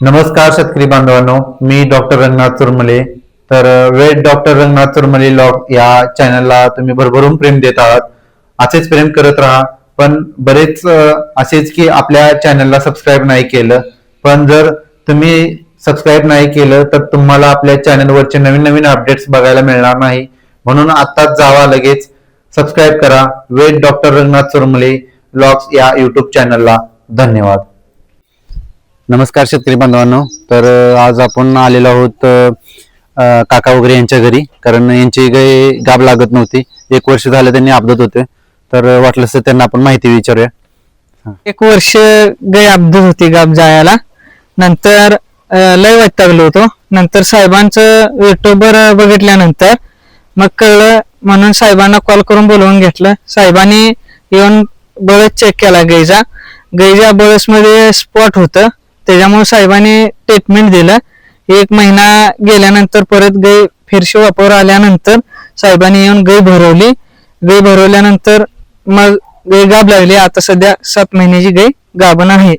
नमस्कार शेतकरी बांधवांनो मी डॉक्टर रंगनाथ चुरमले. तर vet doctor Ranganath Churmale log या चॅनलला तुम्ही भरभरून प्रेम देत आहात. असेच प्रेम करत राहा. पण बरेच असेच की आपल्या चॅनलला सबस्क्राईब नाही केलं. पण जर तुम्ही सबस्क्राईब नाही केलं तर तुम्हाला आपल्या चॅनलवरचे नवीन नवीन अपडेट्स बघायला मिळणार नाही. म्हणून आत्ताच जावा लगेच. सबस्क्राईब करा. Vet doctor Ranganath Churmale logs या युट्यूब चॅनलला. धन्यवाद. नमस्कार शेतकरी बांधवांनो. तर आज आपण आलेलो आहोत काका वगैरे यांच्या घरी. कारण यांची गाय गाब लागत नव्हती. एक वर्ष झालं त्यांनी अपघात होते तर वाटलं तर त्यांना आपण माहिती विचारूया. एक वर्ष गाय अपघात होती गाब जायला. नंतर लय वैतागलो होतो. नंतर साहेबांचं युट्यूबवर बघितल्यानंतर मग कळलं म्हणून साहेबांना कॉल करून बोलवून घेतलं. साहेबांनी येऊन बळस चेक केला गैजा. गैजा बळसमध्ये स्पॉट होतं. त्याच्यामुळे साहेबांनी ट्रीटमेंट दिलं. एक महिना गेल्यानंतर परत गाय फिरशी वापर आल्यानंतर साहेबांनी येऊन गाय भरवली. गाय भरवल्यानंतर मग गाय गाब लागली. आता सध्या सात महिन्याची गाय गाभण आहे.